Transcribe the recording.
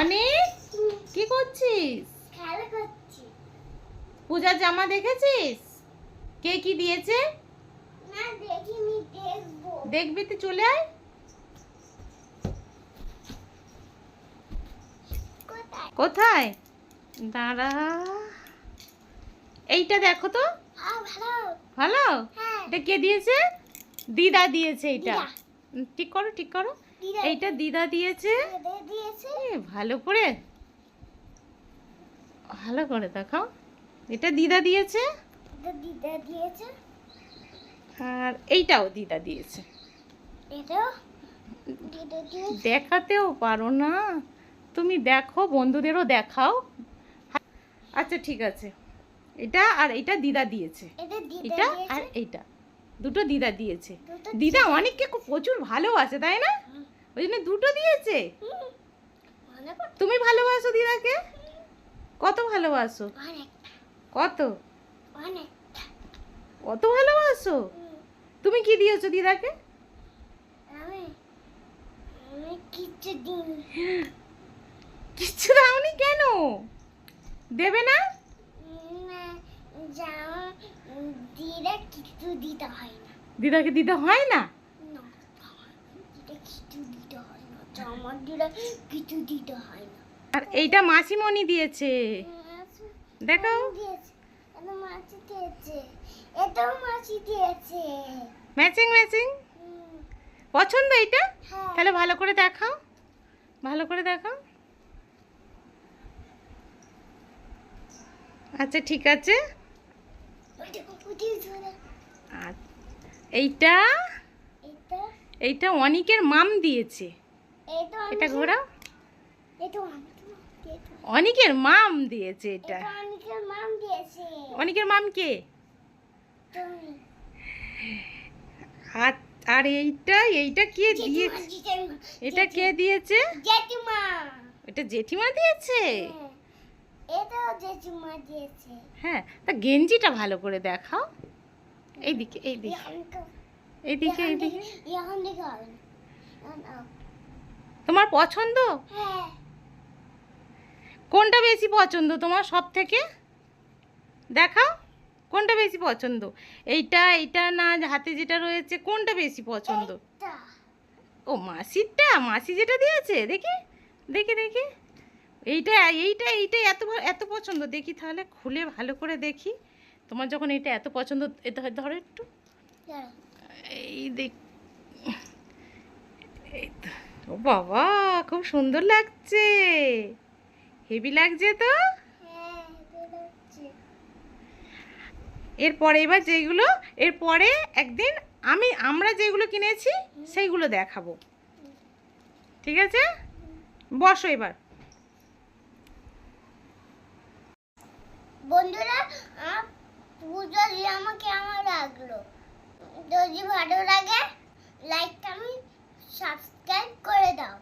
অনেক কি করছিস? পূজার জামা দেখেছিস? কে কি দিয়েছে? দেখব। তো চলে আয়। কোথায়? দাঁড়া। এইটা দেখো তো। ভালো। হ্যাঁ। এটা কে দিয়েছে? দিদা দিয়েছে এটা ঠিক করো ঠিক করো। এইটা দিদা দিয়েছে। দিয়েছে। ভালো করে। ভালো করে দেখাও। এটা দিদা দিয়েছে। দিদা দিয়েছে। আর এইটাও দিদা দিয়েছে। দেখাতেও পারো না। তুমি দেখো বন্ধুদেরও দেখাও। আচ্ছা ঠিক আছে। এটা আর এটা দিদা দিয়েছে। এটা আর এইটা। দুটো দিদা দিয়েছে। দিদা অনেককে খুব প্রচুর ভালোবাসে তাই না? ওই জন্য দুটো দিয়েছে? তুমি ভালোবাসো দিদাকে? কত ভালোবাসো? কত? কত ভালোবাসো? তুমি কি দিয়েছ দিদাকে? কিচ্ছু দাওনি কেন? দেবে না জামা দিদা কিছু দিতে হয় না। দিদাকে দিতে হয় না? না দিদা কিছু দিতে হয় না। আর এইটা মাসিমণি দিয়েছে। দেখো এটাও মাছি দিয়েছে। Matching matching? পছন্দ এইটা? হ্যাঁ। তাহলে ভালো করে দেখাও। ভালো করে দেখাও। আচ্ছা ঠিক আছে। আর এইটা? এইটা অনিকের মাম দিয়েছে। এটা ঘোরাও। অনিকের মাম দিয়েছে এটা। অনেকের মাম দিয়েছে। অনিকের মাম কে? আর এইটা? এইটা কে দিয়েছে? এটা কে দিয়েছে? জেঠিমা। এটা জেঠিমা দিয়েছে? হ্যাঁ, জেঠিমা দিয়েছে। হ্যাঁ তা গেঞ্জিটা ভালো করে দেখাও। এইদিকে এইদিকে এইদিকে এইদিকে। তোমার পছন্দ? হ্যাঁ। কোনটা বেশি পছন্দ তোমার সব থেকে দেখাও কোনটা বেশি পছন্দ? এইটা এইটা না হাতে যেটা রয়েছে কোনটা বেশি পছন্দ? ও মাসিরটা মাসি যেটা দিয়েছে দেখি দেখি দেখি। এইটা এইটা এইটা এত এত পছন্দ। দেখি তাহলে খুলে ভালো করে দেখি। তোমার যখন এটা এত পছন্দ এটা ধরো একটু। এই দেখ এই তো। ও বাবা খুব সুন্দর লাগছে। হেভি লাগছে তো? হ্যাঁ এরপরে এবার যেগুলো এরপরে একদিন আমি আমরা যেগুলো কিনেছি সেইগুলো দেখাবো। ঠিক আছে? বসো এবার। বন্ধুরা পুজো আমাকে আমার লাগল। যদি ভালো লাগে লাইক আমি সাবস্ক্রাইব করে দাও।